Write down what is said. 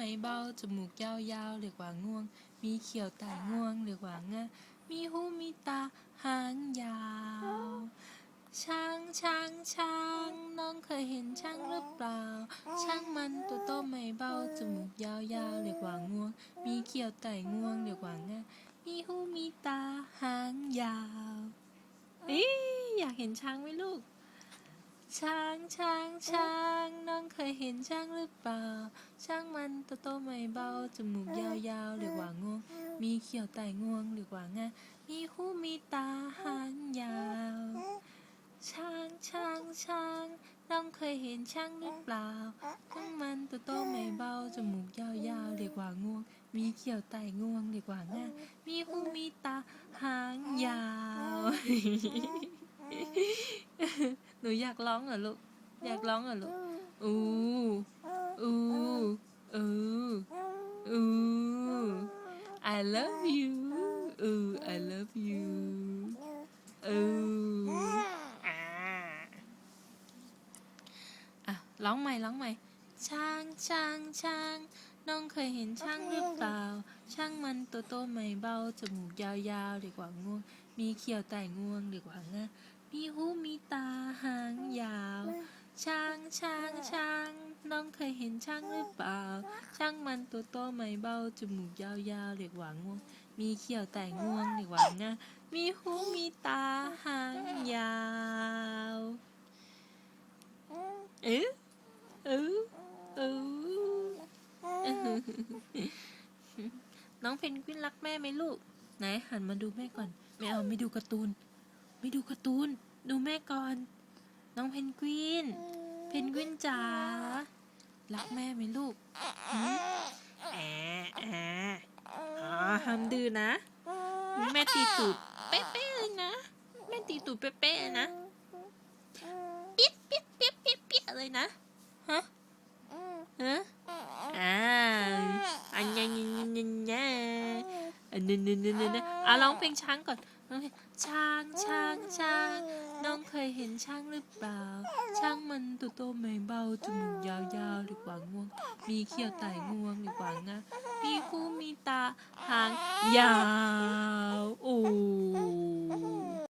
ไม่เบาจมูกยาวๆเรียกว่าง่วง มีเขียวไต่ง่วงเรียกว่างามีหูมีตาหางยาว ช้างช้างช้างน้องเคยเห็นช้างหรือเปล่า ช้างมันตัวโตไม่เบาจมูกยาวๆเรียกว่าง่วง มีเขียวไต่ง่วงเรียกว่างามีหูมีตาหางยาวอ๊อยากเห็นช้างไหมลูก ช้างช้างช้างน้องเคยเห็นช้างหรือเปล่า ช้างมันตัวโตไม่เบาจมูกยาวๆเรียกว่างวง มีเขียวไต่งวงเรียกว่างามีหูมีตาหางยาว ช้างช้างช้างน้องเคยเห็นช้างหรือเปล่า ช้างมันตัวโตไม่เบาจมูกยาวๆเรียกว่างวง มีเขียวไต่งวงเรียกว่างามีหูมีตาหางยาว นูอยากร้องเหรอลูก อยากร้องเหรอลูก อู้ อู้ อู้ อู้ I love you อู้ I love you อู้อ่าอะร้องใหม่ร้องใหม่ ช้างช้างช้างน้องเคยเห็นช้างหรือเปล่า ช้างมันตัวโตไม่เบา จมูกยาวๆเรียกว่าง่วง มีเขียวไต่ง่วงเรียกว่าง่ามีหูมีตาหางยาว ช้างช้างช้างน้องเคยเห็นช้างหรือเปล่า ช้างมันตัวโตไม่เบาจมูกยาวๆเรียกว่าง่วง มีเขียวไต่ง่วงเรียกว่าง่ามีหูมีตาหางยาวเอ๊ะเออเออน้องเพนกวินรักแม่ไหมลูก ไหนหันมาดูแม่ก่อน ไม่เอาไม่ดูการ์ตูน ไม่ดูการ์ตูน ดูแม่ก่อน น้องเพนกวิน เพนกวินจ๋ารักแม่ไหมลูกหืมแอะแอะอ๋อห้ามดื้อนะ แม่ตีตูดเป๊ะๆเลยนะ แม่ตีตูดเป๊ะๆเลยนะเปี๊ยกเปี๊ยกเปี๊ยกเปี๊ยกเปี๊ยกเลยนะฮะฮะอ่าอันยังยังยังยังยังอันนั้นนั้นนั้นนั้นอะร้องเพลงช้างก่อนร้องเพลงช้างช้างช้างน้องเค ยเห็นช้างหรือเปล่าช้างมันตัวโตไม่เบาจมูกยาวๆหรือกว่างงวง มีเขี้ยวไต่งวงหรือกว่างะมีคู่มีตาหางยาว โอ้